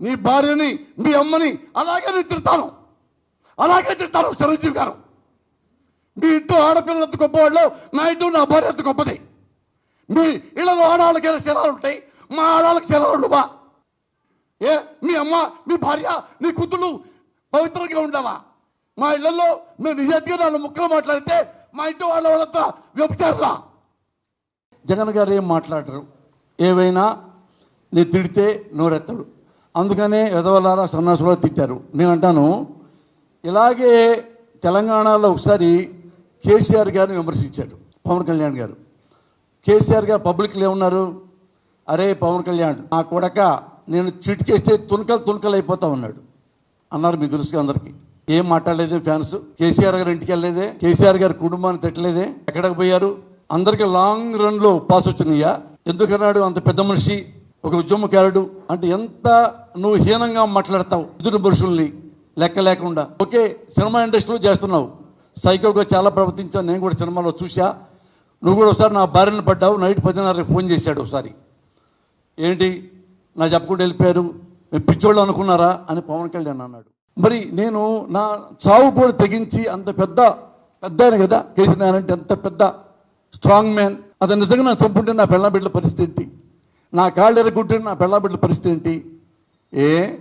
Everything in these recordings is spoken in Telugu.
నీ భార్యని మీ అమ్మని అలాగే నేను తిడతాను. అలాగే తిడతాను చిరంజీవి గారు. మీ ఇంట్లో ఆడపిల్లలు ఎంత గొప్పవాళ్ళు నా ఇంట్లో నా భార్య ఎంత గొప్పది. మీ ఇళ్ళలో ఆడవాళ్ళకైనా శిలాలు ఉంటాయి మా ఆడవాళ్ళకి సెలవులు ఏ మీ అమ్మ మీ భార్య నీ కూతుళ్ళు పవిత్రంగా ఉండవా? మా ఇళ్ళల్లో మేము నిజాతిగా నాలుగు ముక్కలు మాట్లాడితే మా ఇంటి వాళ్ళ వాళ్ళంతా వ్యభిచారులా? జగన్ గారు ఏం మాట్లాడరు? ఏవైనా నేను తిడితే నోరెత్తడు. అందుకనే ఎదవలారా సన్నాసులో తిట్టారు. నేను అంటాను ఇలాగే తెలంగాణలో ఒకసారి కేసీఆర్ గారిని విమర్శించాడు పవన్ కళ్యాణ్ గారు. కేసీఆర్ గారు పబ్లిక్లో ఉన్నారు అరే పవన్ కళ్యాణ్ నా కొడక నేను చిటికేస్తే తునకలు తునకలు అయిపోతా ఉన్నాడు. అన్నారు మీ తెలుసుగా అందరికీ. ఏం మాట్లాడలేదు ఫ్యాన్స్? కేసీఆర్ గారు ఇంటికి వెళ్ళలేదే? కేసీఆర్ గారి కుటుంబాన్ని తిట్టలేదే? ఎక్కడికి పోయారు? అందరికీ లాంగ్ రన్లో పాస్ వచ్చినాయా? ఎందుకన్నాడు అంత పెద్ద మనిషి? ఒక ఉద్యమకారుడు అంటే ఎంత నువ్వు హీనంగా మాట్లాడతావు? ఇద్దరు పురుషుల్ని లెక్క లేకుండా. ఓకే సినిమా ఇండస్ట్రీలో చేస్తున్నావు. సైకోగా చాలా ప్రవర్తించావు నేను కూడా సినిమాలో చూసా నువ్వు కూడా ఒకసారి నా భార్యను పడ్డావు నైట్ పదిన్నరకి ఫోన్ చేశాడు ఒకసారి. ఏంటి? నా చెప్పకుండా వెళ్ళిపోయారు. మేము పిచ్చోళ్ళు అనుకున్నారా? అని పవన్ కళ్యాణ్ అన్నాడు. మరి నేను నా చావు కూడా తెగించి అంత పెద్ద పెద్ద ఆయన కదా కేసీఆర్ అంటే అంత పెద్ద స్ట్రాంగ్ మ్యాన్ అతను నిజంగా నా చంపుంటే నా పెళ్ళ బిడ్డల పరిస్థితి ఏంటి? నా కాళ్ళు ఎరగొట్టే నా పెళ్ళ బిడ్డల పరిస్థితి ఏంటి? ఏ?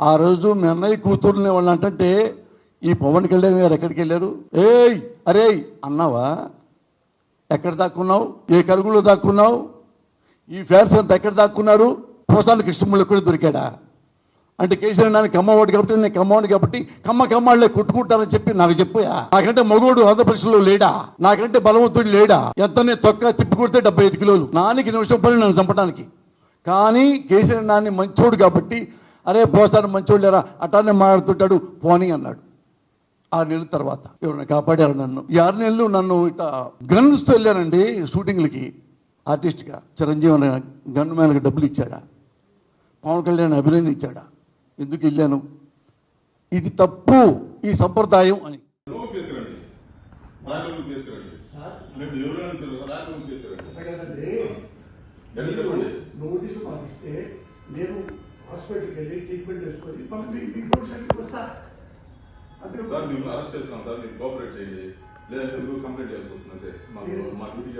ఆ రోజు మీ అన్నయ్య కూతుర్ని వాళ్ళు అంటే ఈ పవన్ కళ్యాణ్ గారు ఎక్కడికి వెళ్ళారు? ఏయ్ అరే అన్నావా? ఎక్కడ దాక్కున్నావు? ఏ కరుగులో దాక్కున్నావు? ఈ ఫ్యాన్స్ అంతా ఎక్కడ దాక్కున్నారు? పోసాలు కృష్ణముళ్ళు కూడా దొరికాడా? అంటే కేసీఆర్ నాన్న కమ్మవాడు కాబట్టి నేను కమ్మవాడు కాబట్టి కమ్మ కమ్మాళ్ళే కొట్టుకుంటారని చెప్పి నాకు చెప్పాయా నాకంటే మగోడు ఆంధ్రప్రదేశ్లో లేడా? నాకంటే బలవంతుడు లేడా? ఎంతనే తొక్క తిప్పి కొడితే డెబ్బై ఐదు కిలోలు. నానికి నిమిషం పని నన్ను చంపడానికి కానీ కేసీఆర్ నాన్ని మంచోడు కాబట్టి అరే పోసాను మంచోడు లేరా అట్లానే మాట్లాడుతుంటాడు పోనీ అన్నాడు. ఆరు నెలల తర్వాత ఎవరైనా కాపాడారు నన్ను? ఈ ఆరు నెలలు నన్ను ఇట్లా గన్స్తో వెళ్ళానండి షూటింగ్లకి. ఆర్టిస్ట్గా చిరంజీవి అనే గన్ మ్యాన్కి డబ్బులు ఇచ్చాడా? పవన్ కళ్యాణ్ అభినందించాడా? ఎందుకు వెళ్ళాను? ఇది తప్పు ఈ సంప్రదాయం అని. నేను నోటీసు పంపిస్తే హాస్పిటల్కి వెళ్ళి ట్రీట్మెంట్ చేసుకొని సార్ మేము అరెస్ట్ చేస్తాం సార్. మీరు కోఆపరేట్ చేయండి. లేదంటే మీరు కంప్లైంట్ చేయాల్సి వస్తుంది అంతే. మా డ్యూటీ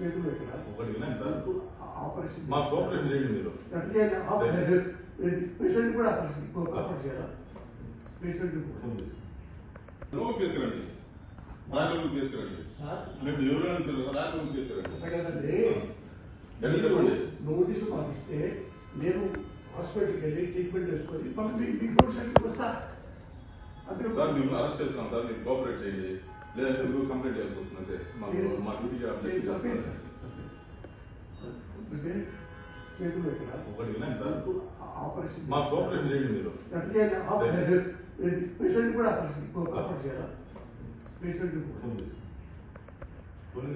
చేతులు ఇక్కడ. ఆపరేషన్ మా కోఆపరేషన్ చేయండి మీరు. ఎట్లా చేయాలి. ఆపరేషన్ పేషెంట్ కూడా ఆపరేషన్ ఆపరేషన్ చేయాలా? పేషెంట్ కూడా. రాజు కేసురండి సార్? నేను ఎవరైనా తెలుసు ఎట్లా చెప్పండి. నోటీసు పంపిస్తే నేను హాస్పిటల్కి వెళ్ళి ట్రీట్మెంట్ చేసుకొని మళ్ళీ మీ సెంటర్కి వస్తా. అంతే సార్ మేము అరెస్ట్ చేస్తాం సార్. మీరు కోఆపరేట్ చేయండి. లేదంటే మీరు కంప్లైంట్ చేయాల్సి వస్తుంది అంతే. మాకు మా డ్యూటీ అబ్జెక్ట్ మా కోఆపరేషన్ చేయండి మీరు. పేషెంట్ కూడా ఆపరేషన్ చేయాలా? పేషెంట్ కూడా.